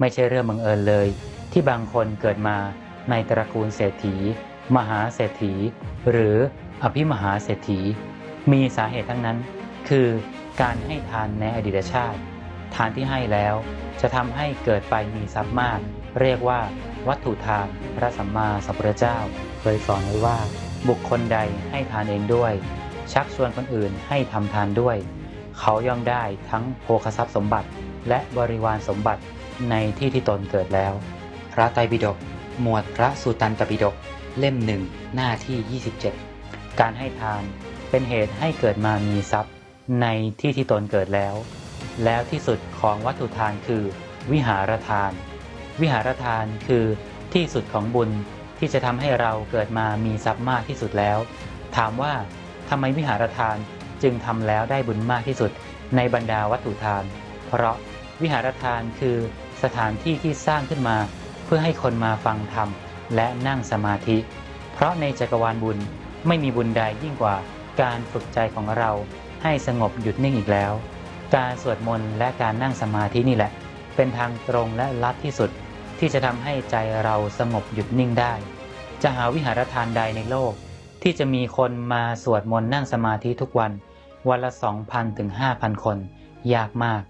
ไม่ใช่เรื่องบังเอิญเลย ที่บางคนเกิดมาในตระกูลเศรษฐี มหาเศรษฐี หรืออภิมหาเศรษฐี มีสาเหตุทั้งนั้น คือการให้ทานในอดีตชาติ ทานที่ให้แล้วจะทำให้เกิดไปมีทรัพย์มาก เรียกว่า วัตถุทานพระสัมมาสัมพุทธเจ้าเคยสอนไว้ว่า บุคคลใดให้ทานเองด้วย ชักชวนคนอื่นให้ทำทานด้วย เขาย่อมได้ทั้งโภคทรัพย์สมบัติ และบริวารสมบัติ ในที่ที่ตนเกิดแล้ว พระไตรปิฎกหมวดพระสุตตันตปิฎกเล่มหนึ่งหน้าที่ 27 การให้ทานเป็นเหตุให้เกิดมามีทรัพย์ ในที่ที่ตนเกิดแล้ว แล้วที่สุดของวัตถุทานคือ วิหารทาน วิหารทานคือที่สุดของบุญที่จะทำให้เราเกิดมามีทรัพย์มากที่สุดแล้ว ถามว่าทำไมวิหารทานจึงทำแล้วได้บุญมากที่สุดในบรรดาวัตถุทาน เพราะวิหารทานคือ สถานที่ที่สร้างขึ้นมา เพื่อให้คนมาฟังธรรมและนั่งสมาธิ เพราะในจักรวาลบุญไม่มีบุญใดยิ่งกว่าการฝึกใจของเราให้สงบหยุดนิ่งอีกแล้ว การสวดมนต์และการนั่งสมาธินี่แหละ เป็นทางตรงและลัดที่สุดที่จะทำให้ใจเราสงบหยุดนิ่งได้ จะหาวิหารทานใดในโลก ที่จะมีคนมาสวดมนต์นั่งสมาธิทุกวัน วันละ 2,000ถึง5,000 คน ยากมาก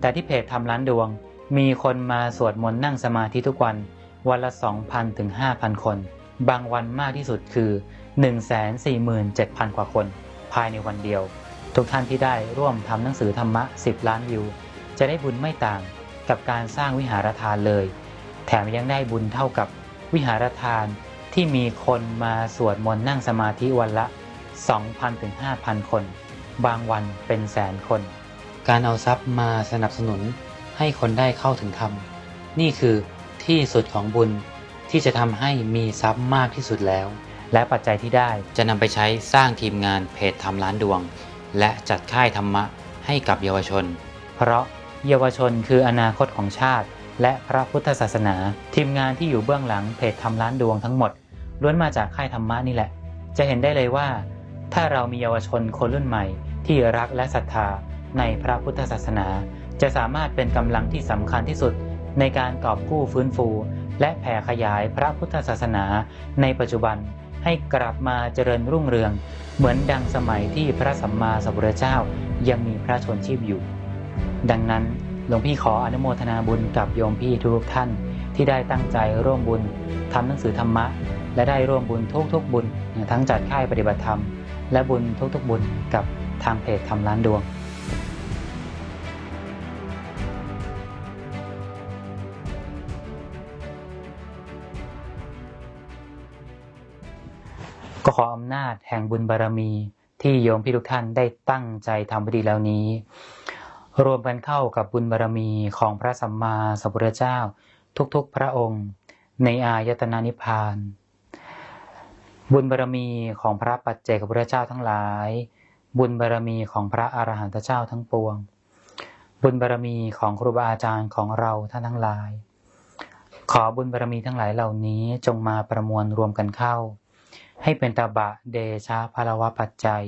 แต่ที่เพจทำล้านดวง มีคนมาสวดมนต์นั่งสมาธิทุกวัน วันละ 2,000 ถึง 5,000 คน บางวันมากที่สุดคือ 147,000 กว่าคน ภายในวันเดียว ทุกท่านที่ได้ร่วมทำหนังสือธรรมะ 10 ล้านวิว จะได้บุญไม่ต่างกับการสร้างวิหารทานเลย แถมยังได้บุญเท่ากับวิหารทานที่มีคนมาสวดมนต์นั่งสมาธิวันละ 2,000 ถึง 5,000 คน บางวันเป็นแสนคน การเอาทรัพย์มาสนับสนุน ให้คนได้เข้าถึงธรรม นี่คือที่สุดของบุญที่จะทำให้มีทรัพย์มากที่สุดแล้ว และปัจจัยที่ได้จะนำไปใช้สร้างทีมงานเพจทำล้านดวง และจัดค่ายธรรมะให้กับเยาวชน เพราะเยาวชนคืออนาคตของชาติ และพระพุทธศาสนา ทีมงานที่อยู่เบื้องหลังเพจทำล้านดวงทั้งหมดล้วนมาจากค่ายธรรมะนี่แหละ จะเห็นได้เลยว่า ถ้าเรามีเยาวชนคนรุ่นใหม่ที่รักและศรัทธาในพระพุทธศาสนา จะสามารถเป็นกำลังที่สำคัญที่สุดในการกอบกู้ฟื้นฟู และแผ่ขยายพระพุทธศาสนา ในปัจจุบันให้กลับมาเจริญรุ่งเรือง เหมือนดังสมัยที่พระสัมมาสัมพุทธเจ้ายังมีพระชนชีพอยู่ ดังนั้นหลวงพี่ขออนุโมทนาบุญกับโยมพี่ทุกท่าน ที่ได้ตั้งใจร่วมบุญทำหนังสือธรรมะ และได้ร่วมบุญทุกๆบุญ ทั้งจัดค่ายปฏิบัติธรรม และบุญทุกๆบุญกับทางเพจทำล้านดวง ก็ขออำนาจแห่งบุญบารมีที่โยมพี่ทุกท่านได้ตั้งใจทำพิธีแล้วนี้ รวมกันเข้ากับบุญบารมีของพระสัมมาสัมพุทธเจ้า ทุกๆพระองค์ ในอายตนะนิพพาน บุญบารมีของพระปัจเจกพุทธเจ้าทั้งหลาย บุญบารมีของพระอรหันตเจ้าทั้งปวง บุญบารมีของครูบาอาจารย์ของเราท่านทั้งหลาย ขอบุญบารมีทั้งหลายเหล่านี้จงมาประมวลรวมกันเข้า ให้เป็นตาบะเดชะพลวะปัจจัย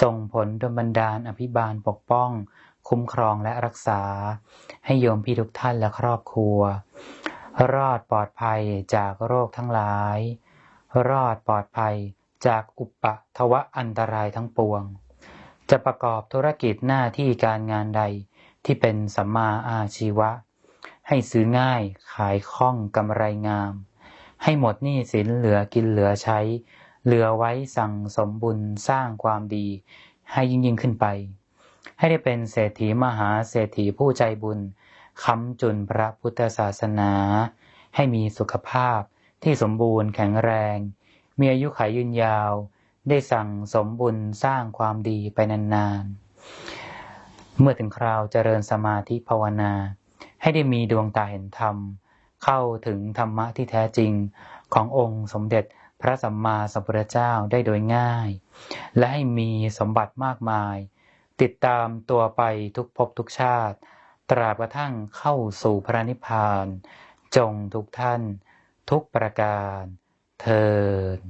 ส่งผลดลบันดาลอภิบาลปกป้อง คุ้มครองและรักษา ให้โยมพี่ทุกท่านและครอบครัว รอดปลอดภัยจากโรคทั้งหลาย รอดปลอดภัยจากอุปะทวะอันตรายทั้งปวง จะประกอบธุรกิจหน้าที่การงานใดที่เป็นสัมมาอาชีวะ ให้ซื้อง่ายขายคล่องกำไรงาม ให้หมดหนี้สินเหลือกินเหลือใช้ เหลือไว้สั่งสมบุญสร้างความดี ให้ยิ่งยิ่งขึ้นไป ให้ได้เป็นเศรษฐีมหาเศรษฐีผู้ใจบุญค้ำจุนพระพุทธศาสนา ให้มีสุขภาพที่สมบูรณ์แข็งแรง มีอายุขัยยืนยาว ได้สั่งสมบุญสร้างความดีไปนานๆ เมื่อถึงคราวเจริญสมาธิภาวนา ให้ได้มีดวงตาเห็นธรรม เข้าถึงธรรมะที่แท้จริงขององค์สมเด็จพระสัมมาสัมพุทธเจ้าได้โดยง่าย และให้มีสมบัติมากมาย ติดตามตัวไปทุกภพทุกชาติ ตราบกระทั่งเข้าสู่พระนิพพาน จงทุกท่าน ทุกประการเทิน